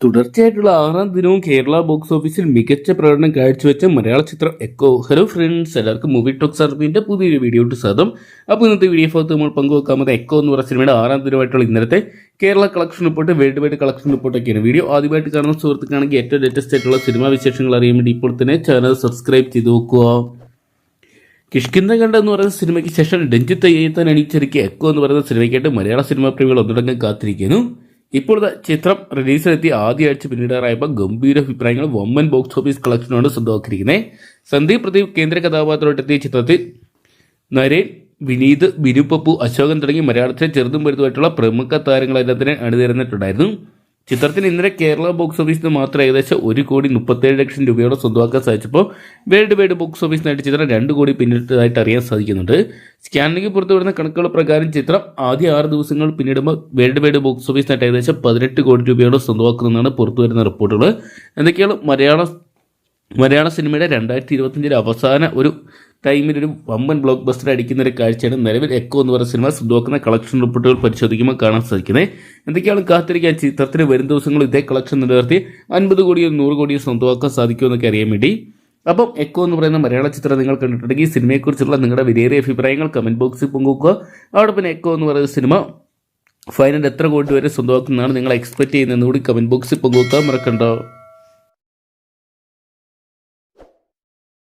തുടർച്ചയായിട്ടുള്ള ആറാം ദിനവും കേരള ബോക്സ് ഓഫീസിൽ മികച്ച പ്രകടനം കാഴ്ചവെച്ച മലയാള ചിത്രം എക്കോ ഹലോ ഫ്രണ്ട്സ് എല്ലാവർക്കും മൂവി ടോക്ക് സർവീന്റെ പുതിയൊരു വീഡിയോ സ്വാഗതം. അപ്പോൾ ഇന്നത്തെ വീഡിയോ ഭാഗത്ത് നമ്മൾ പങ്കുവെക്കാമത് എക്കോ എന്ന് പറയുന്ന സിനിമയുടെ ആറാം ദിനമായിട്ടുള്ള ഇന്നലത്തെ Kerala collection report world wide collection റിപ്പോർട്ടൊക്കെയാണ് video ആദ്യമായിട്ട് കാണുന്ന സുഹൃത്തുക്കാണെങ്കിൽ ഏറ്റവും ലേറ്റസ്റ്റ് ആയിട്ടുള്ള സിനിമാ വിശേഷങ്ങൾ അറിയാൻ വേണ്ടി ഇപ്പോൾ തന്നെ ചാനൽ സബ്സ്ക്രൈബ് ചെയ്ത് നോക്കുക. കിഷ്കിന്ദ കണ്ട എന്ന് പറയുന്ന സിനിമയ്ക്ക് ശേഷം രഞ്ജിത്ത് എഴുത്താൻ അണിയിച്ചൊരുക്കിയ എക്കോ എന്ന് പറയുന്ന സിനിമയ്ക്കായിട്ട് മലയാള സിനിമാ പ്രേമികൾ ഒന്നടങ്കം കാത്തിരിക്കുന്നു. ഇപ്പോൾ ചിത്രം റിലീസിലെത്തി ആദ്യ ആഴ്ച പിന്നീടാറായപ്പോൾ ഗംഭീര അഭിപ്രായങ്ങൾ വമ്മൻ ബോക്സ് ഓഫീസ് കളക്ഷനോട് സ്വന്തമാക്കിയിരിക്കുന്നത് സന്ദീപ് പ്രദീപ് കേന്ദ്ര കഥാപാത്രമായിട്ടെത്തിയ ചിത്രത്തിൽ നരേൻ വിനീത് ബിനു അശോകൻ തുടങ്ങി മലയാളത്തിലെ ചെറുതും വലുതുമായിട്ടുള്ള പ്രമുഖ താരങ്ങളെല്ലാത്തിനെ അണിനിരന്നിട്ടുണ്ടായിരുന്നു. ചിത്രത്തിന് ഇന്നലെ കേരള ബോക്സ് ഓഫീസിൽ നിന്ന് മാത്രം ഏകദേശം ഒരു കോടി മുപ്പത്തേഴ് ലക്ഷം രൂപയോടെ സ്വന്തമാക്കാൻ സാധിച്ചപ്പോൾ വേൾഡ് വൈഡ് ബോക്സ് ഓഫീസിനായിട്ട് ചിത്രം രണ്ട് കോടി പിന്നിട്ടതായിട്ട് അറിയാൻ സാധിക്കുന്നുണ്ട്. സ്കാനിലേക്ക് പുറത്തുവിടുന്ന കണക്കുകൾ പ്രകാരം ചിത്രം ആദ്യ ആറ് ദിവസങ്ങൾ പിന്നിടുമ്പോൾ വേൾഡ് വൈഡ് ബോക്സ് ഓഫീസിനായിട്ട് ഏകദേശം പതിനെട്ട് കോടി രൂപയോടെ സ്വന്തമാക്കുന്നതാണ് പുറത്തുവരുന്ന റിപ്പോർട്ടുകൾ. എന്തൊക്കെയാണ് മലയാള മലയാള സിനിമയുടെ രണ്ടായിരത്തി ഇരുപത്തഞ്ചിലെ അവസാന ഒരു ടൈമിൽ ഒരു വമ്പൻ ബ്ലോക്ക് ബസ്റ്റർ അടിക്കുന്ന ഒരു കാഴ്ചയാണ് നിലവിൽ എക്കോ എന്ന് പറയുന്ന സിനിമ. സ്വന്തമാക്കുന്ന കളക്ഷൻ റിപ്പോർട്ടുകൾ പരിശോധിക്കുമ്പോൾ കാണാൻ സാധിക്കുന്നത്. എന്തൊക്കെയാണ് കാത്തിരിക്കാൻ ചിത്രത്തിന് വരും ദിവസങ്ങൾ ഇതേ കളക്ഷൻ നിലനിർത്തി അൻപത് കോടിയോ നൂറ് കോടിയോ സ്വന്തമാക്കാൻ സാധിക്കുമെന്നൊക്കെ അറിയാൻ വേണ്ടി. അപ്പം എക്കോ എന്ന് പറയുന്ന മലയാള ചിത്രം നിങ്ങൾ കണ്ടിട്ടുണ്ടെങ്കിൽ ഈ സിനിമയെക്കുറിച്ചുള്ള നിങ്ങളുടെ വിലയേറിയ അഭിപ്രായങ്ങൾ കമന്റ് ബോക്സിൽ പങ്കുവെക്കുക. അവിടെ പിന്നെ എക്കോ എന്ന് പറയുന്ന സിനിമ ഫൈനൽ എത്ര കോടി വരെ സ്വന്തമാക്കുന്നതാണ് നിങ്ങൾ എക്സ്പെക്ട് ചെയ്യുന്നതെന്ന് കൂടി കമന്റ് ബോക്സിൽ പങ്കുവെക്കാൻ മറക്കണ്ടോ.